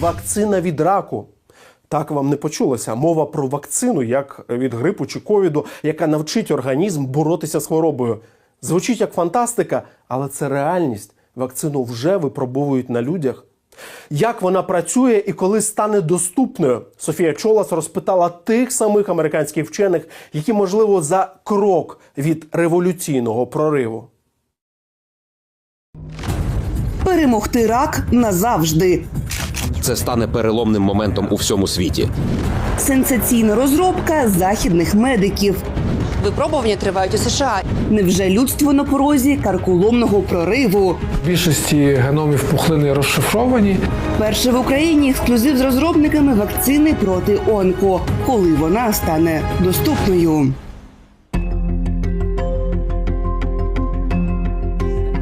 вакцина від раку. Так вам не почулося. Мова про вакцину, як від грипу чи ковіду, яка навчить організм боротися з хворобою. Звучить як фантастика, але це реальність. Вакцину вже випробовують на людях. Як вона працює і коли стане доступною, Софія Чолас розпитала тих самих американських вчених, які, можливо, за крок від революційного прориву. Перемогти рак назавжди. Це стане переломним моментом у всьому світі. Сенсаційна розробка західних медиків. Випробування тривають у США. Невже людство на порозі карколомного прориву? В більшості геномів пухлини розшифровані. Перше в Україні ексклюзив з розробниками вакцини проти онко, коли вона стане доступною.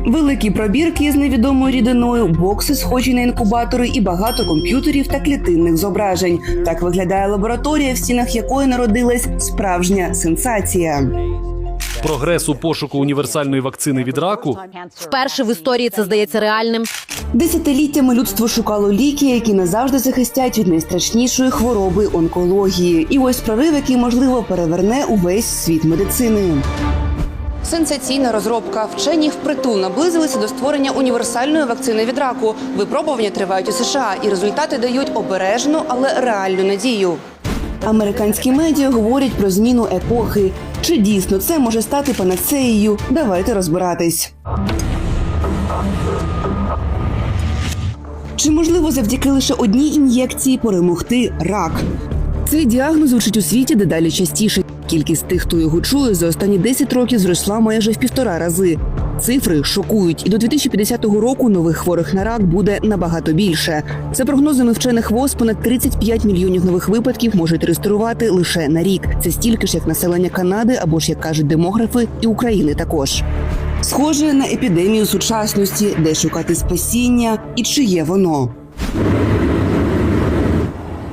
Великі пробірки з невідомою рідиною, бокси, схожі на інкубатори, і багато комп'ютерів та клітинних зображень. Так виглядає лабораторія, в стінах якої народилась справжня сенсація. Прогрес у пошуку універсальної вакцини від раку Вперше в історії це здається реальним. Десятиліттями людство шукало ліки, які назавжди захистять від найстрашнішої хвороби онкології. І ось прорив, який можливо переверне увесь світ медицини. Сенсаційна розробка. Вчені впритул наблизилися до створення універсальної вакцини від раку. Випробування тривають у США, і результати дають обережну, але реальну надію. Американські медіа говорять про зміну епохи. Чи дійсно це може стати панацеєю? Давайте розбиратись. Чи можливо завдяки лише одній ін'єкції перемогти рак? Цей діагноз звучить у світі дедалі частіше. Кількість тих, хто його чує, за останні 10 років зросла майже в півтора рази. Цифри шокують, і до 2050 року нових хворих на рак буде набагато більше. За прогнозами вчених ВОЗ, понад 35 мільйонів нових випадків можуть реєструвати лише на рік. Це стільки ж, як населення Канади або ж як кажуть демографи, і України також. Схоже на епідемію сучасності, де шукати спасіння і чи є воно.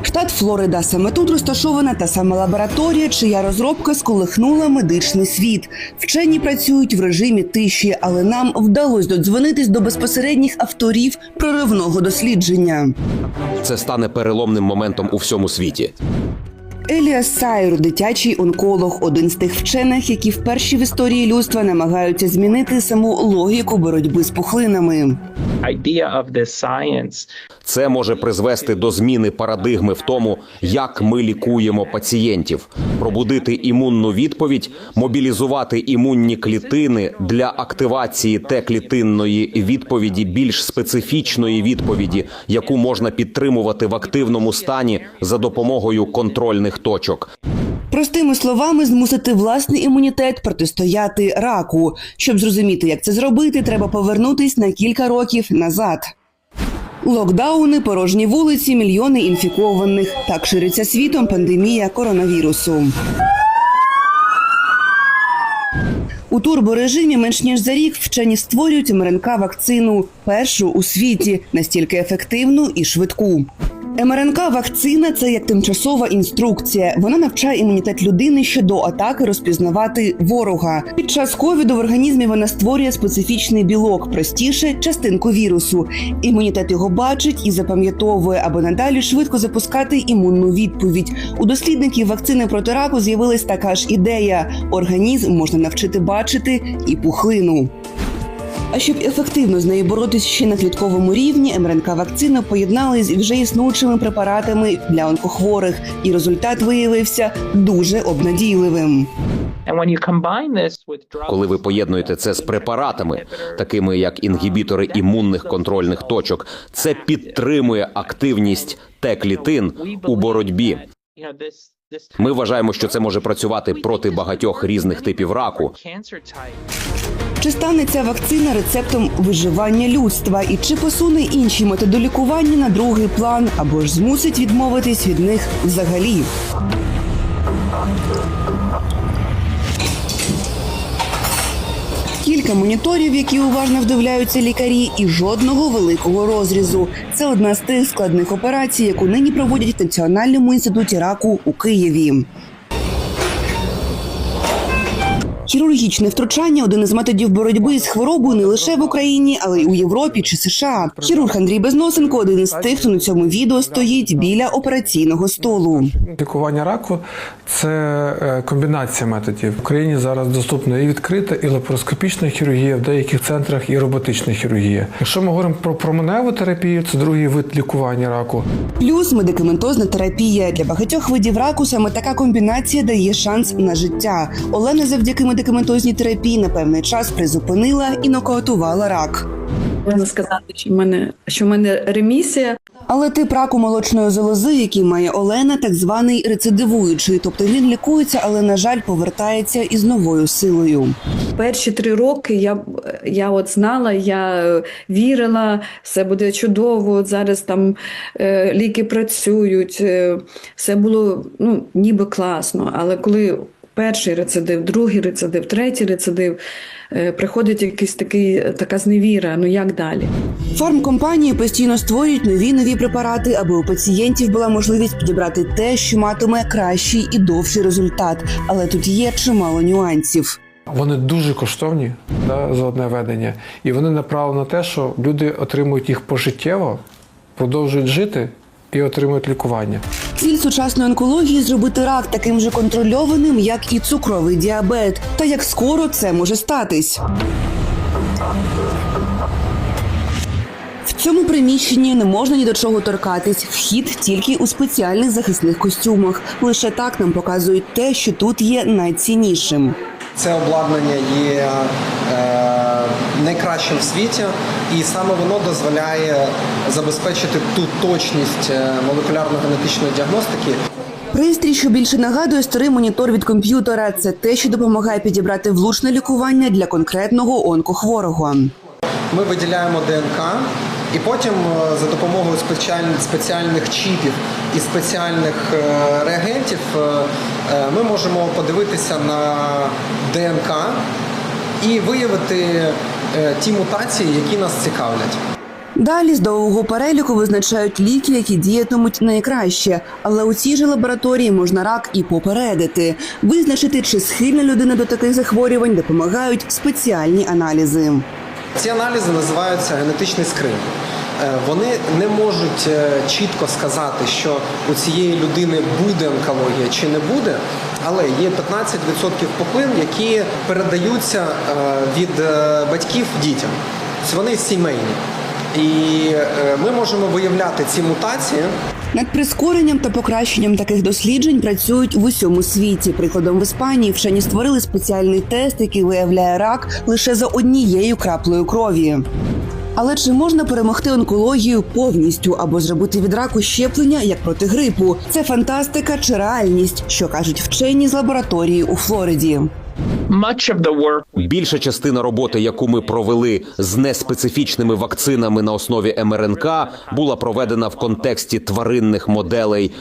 Штат Флорида саме тут розташована та сама лабораторія, чия розробка сколихнула медичний світ. Вчені працюють в режимі тиші, але нам вдалося додзвонитись до безпосередніх авторів проривного дослідження. Це стане переломним моментом у всьому світі. Еліас Сайр, дитячий онколог, один з тих вчених, які вперше в історії людства намагаються змінити саму логіку боротьби з пухлинами. Це може призвести до зміни парадигми в тому, як ми лікуємо пацієнтів, пробудити імунну відповідь, мобілізувати імунні клітини для активації Т-клітинної відповіді, більш специфічної відповіді, яку можна підтримувати в активному стані за допомогою контрольних точок. Простими словами, змусити власний імунітет протистояти раку. Щоб зрозуміти, як це зробити, треба повернутись на кілька років назад. Локдауни, порожні вулиці, мільйони інфікованих. Так шириться світом пандемія коронавірусу. У турборежимі менш ніж за рік вчені створюють МРНК вакцину першу у світі, настільки ефективну і швидку. МРНК вакцина це як тимчасова інструкція. Вона навчає імунітет людини щодо атаки розпізнавати ворога. Під час ковіду в організмі вона створює специфічний білок, простіше частинку вірусу. Імунітет його бачить і запам'ятовує, аби надалі швидко запускати імунну відповідь. У дослідників вакцини проти раку з'явилась така ж ідея: організм можна навчити бачити і пухлину. А щоб ефективно з нею боротися ще на клітковому рівні, МРНК вакцина поєднали з вже існуючими препаратами для онкохворих, і результат виявився дуже обнадійливим. Коли ви поєднуєте це з препаратами, такими як інгібітори імунних контрольних точок, це підтримує активність Т-клітин у боротьбі. Ми вважаємо, що це може працювати проти багатьох різних типів раку. Чи стане ця вакцина рецептом виживання людства, і чи посуне інші методи лікування на другий план, або ж змусить відмовитись від них взагалі? Кілька моніторів, які уважно вдивляються лікарі, і жодного великого розрізу. Це одна з тих складних операцій, яку нині проводять в Національному інституті раку у Києві. Хірургічне втручання один із методів боротьби з хворобою не лише в Україні, але й у Європі чи США. Хірург Андрій Безносенко один із тих, хто на цьому відео стоїть біля операційного столу. Лікування раку це е, комбінація методів. В Україні зараз доступна і відкрита, і лапароскопічна хірургія, в деяких центрах і роботична хірургія. Якщо ми говоримо про променеву терапію, це другий вид лікування раку. Плюс медикаментозна терапія для багатьох видів раку. Саме така комбінація дає шанс на життя. Олена завдяки медикаментозній терапії на певний час призупинила і нокаутувала рак. Можна сказати, що в мене що в мене ремісія. Але тип раку молочної залози, який має Олена, так званий рецидивуючий, тобто він лікується, але на жаль повертається із новою силою. Перші три роки я, я от знала, я е, вірила, все буде чудово. От зараз там е, ліки працюють, е, все було ну, ніби класно. Але коли перший рецидив, другий рецидив, третій рецидив, е, приходить якийсь такий така зневіра. Ну як далі? Фармкомпанії постійно створюють нові нові препарати, аби у пацієнтів була можливість підібрати те, що матиме кращий і довший результат. Але тут є чимало нюансів. Вони дуже коштовні да, за одне ведення, і вони направлені на те, що люди отримують їх пожиттєво, продовжують жити і отримують лікування. Ціль сучасної онкології зробити рак таким же контрольованим, як і цукровий діабет. Та як скоро це може статись. В цьому приміщенні не можна ні до чого торкатись. Вхід тільки у спеціальних захисних костюмах. Лише так нам показують те, що тут є найціннішим. Це обладнання є е, найкращим в світі, і саме воно дозволяє забезпечити ту точність е, молекулярно-генетичної діагностики, Пристрій, що більше нагадує старий монітор від комп'ютера, це те, що допомагає підібрати влучне лікування для конкретного онкохворого. Ми виділяємо ДНК, і потім е, за допомогою спеціальних чіпів і спеціальних е, реагентів ми можемо подивитися на ДНК і виявити ті мутації, які нас цікавлять. Далі з довгого переліку визначають ліки, які діятимуть найкраще. Але у цій же лабораторії можна рак і попередити. Визначити, чи схильна людина до таких захворювань, допомагають спеціальні аналізи. Ці аналізи називаються генетичний скринінг. Е, Вони не можуть е, чітко сказати, що у цієї людини буде онкологія чи не буде, але є 15% пухлин, які передаються е, від е, батьків дітям. Вони сімейні. І е, ми можемо виявляти ці мутації Над прискоренням та покращенням таких досліджень працюють в усьому світі. Прикладом в Іспанії вчені створили спеціальний тест, який виявляє рак лише за однією краплею крові. Але чи можна перемогти онкологію повністю або зробити від раку щеплення як проти грипу? Це фантастика чи реальність, що кажуть вчені з лабораторії у Флориді. Much of the work Більша частина роботи, яку ми провели з неспецифічними вакцинами на основі МРНК, була проведена в контексті тваринних моделей.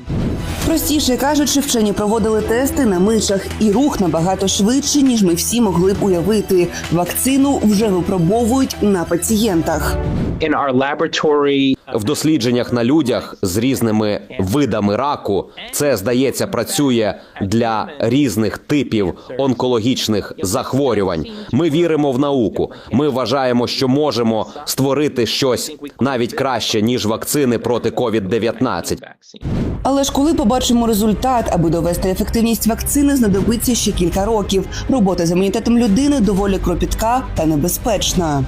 Простіше кажучи, вчені проводили тести на мишах, і рух набагато швидше, ніж ми всі могли б уявити. Вакцину вже випробовують на пацієнтах. in our laboratory В дослідженнях на людях з різними видами раку це здається працює для різних типів онкологічних захворювань. Ми віримо в науку. Ми вважаємо, що можемо створити щось навіть краще ніж вакцини проти COVID-19. Але ж коли побачимо результат, аби довести ефективність вакцини, знадобиться ще кілька років. Робота з імунітетом людини доволі кропітка та небезпечна.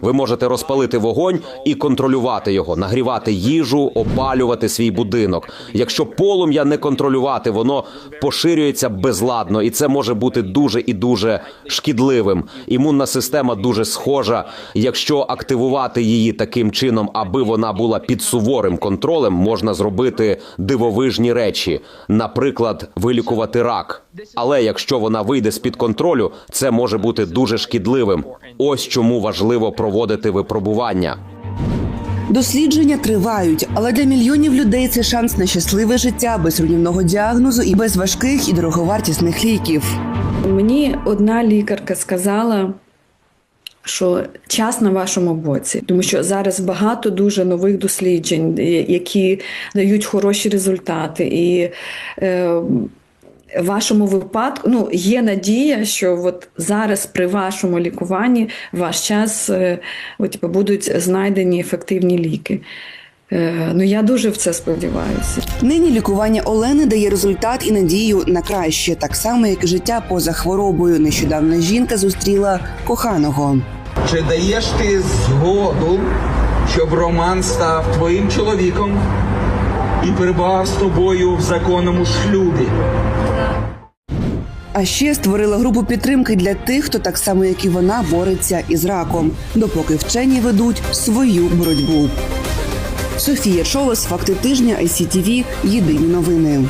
Ви можете розпалити вогонь і контролювати його, нагрівати їжу, опалювати свій будинок. Якщо полум'я не контролювати, воно поширюється безладно, і це може бути дуже і дуже шкідливим. Імунна система дуже схожа. Якщо активувати її таким чином, аби вона була під суворим контролем, можна зробити дивовижні речі, наприклад, вилікувати рак. Але якщо вона вийде з під контролю, це може бути дуже шкідливим. Ось чому важливо проводити випробування. Дослідження тривають, але для мільйонів людей це шанс на щасливе життя без руйнівного діагнозу і без важких і дороговартісних ліків. Мені одна лікарка сказала, що час на вашому боці, тому що зараз багато дуже нових досліджень, які дають хороші результати. І е, В вашому випадку ну, є надія, що от зараз при вашому лікуванні ваш час е, от, типу, будуть знайдені ефективні ліки. Е, Ну я дуже в це сподіваюся. Нині лікування Олени дає результат і надію на краще, так само як і життя поза хворобою. Нещодавно жінка зустріла коханого. Чи даєш ти згоду, щоб Роман став твоїм чоловіком і перебував з тобою в законному шлюбі? А ще створила групу підтримки для тих, хто так само, як і вона, бореться із раком, допоки вчені ведуть свою боротьбу. Софія Чолос, факти тижня, ICTV, Єдині новини.